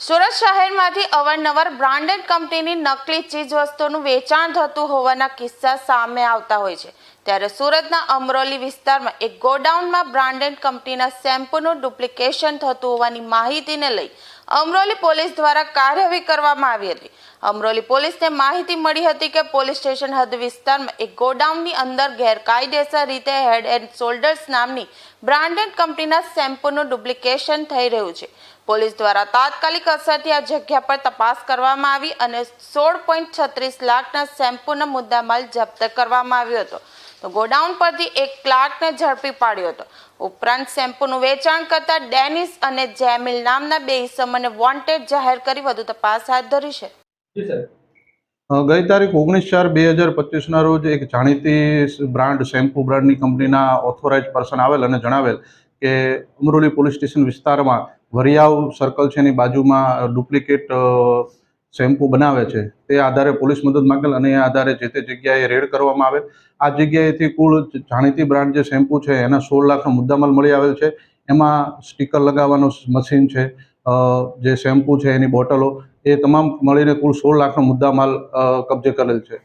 સુરતમાંથી અવારનવાર બ્રાન્ડેડ કંપનીની નકલી ચીજવસ્તુઓનું વેચાણ થતું હોવાના કિસ્સા સામે આવતા હોય છે. ત્યારે સુરતના અમરોલી વિસ્તારમાં એક ગોડાઉનમાં બ્રાન્ડેડ કંપનીના શેમ્પૂનું ડુપ્લિકેશન થતું હોવાની માહિતીને લઈ અમરોલી પોલીસ દ્વારા કાર્યવાહી કરવામાં આવી હતી. અમરોલી પોલીસને માહિતી મળી હતી કે પોલીસ સ્ટેશન હદ વિસ્તારમાં એક ગોડાઉનની અંદર ગેરકાયદેસર રીતે હેડ એન્ડ શોલ્ડર્સ નામની બ્રાન્ડેડ કંપનીના શેમ્પૂનું ડુપ્લિકેશન થઈ રહ્યું છે. પોલીસ દ્વારા તાત્કાલિક અસરથી આ જગ્યા પર તપાસ કરવામાં આવી અને સોળ પોઈન્ટ છત્રીસ લાખના શેમ્પૂના મુદ્દામાલ જપ્ત કરવામાં આવ્યો હતો. તો ગોડાઉન પરથી એક ક્લાર્કને ઝડપી પાડ્યો હતો. ઉપરાંત શેમ્પૂનું વેચાણ કરતા ડેનિસ અને જેમિલ નામના બે ઇસમોને વોન્ટેડ જાહેર કરી વધુ તપાસ હાથ ધરી છે. જી સર. અ, ગઈ તારીખ ઓગણીસ ચાર બે હજાર પચીસના રોજ એક જાણીતી બ્રાન્ડ શેમ્પુ બ્રાન્ડની કંપનીના ઓથોરાઇઝ પર્સન આવેલ અને જણાવેલ કે અમરોલી પોલીસ સ્ટેશન વિસ્તારમાં વરિયાવ સર્કલ છે એની બાજુમાં ડુપ્લિકેટ શેમ્પુ બનાવે છે. તે આધારે પોલીસ મદદ માંગેલ અને એ આધારે જે તે જગ્યાએ રેડ કરવામાં આવેલ. આ જગ્યાએથી કુલ જાણીતી બ્રાન્ડ જે શેમ્પુ છે એના સોળ લાખનો મુદ્દામાલ મળી આવેલ છે. એમાં સ્ટીકર લગાવવાનું મશીન છે જે શેમ્પુ છે એની બોટલો, એ તમામ મળીને કુલ સોળ લાખનો મુદ્દામાલ કબજે કરેલ છે.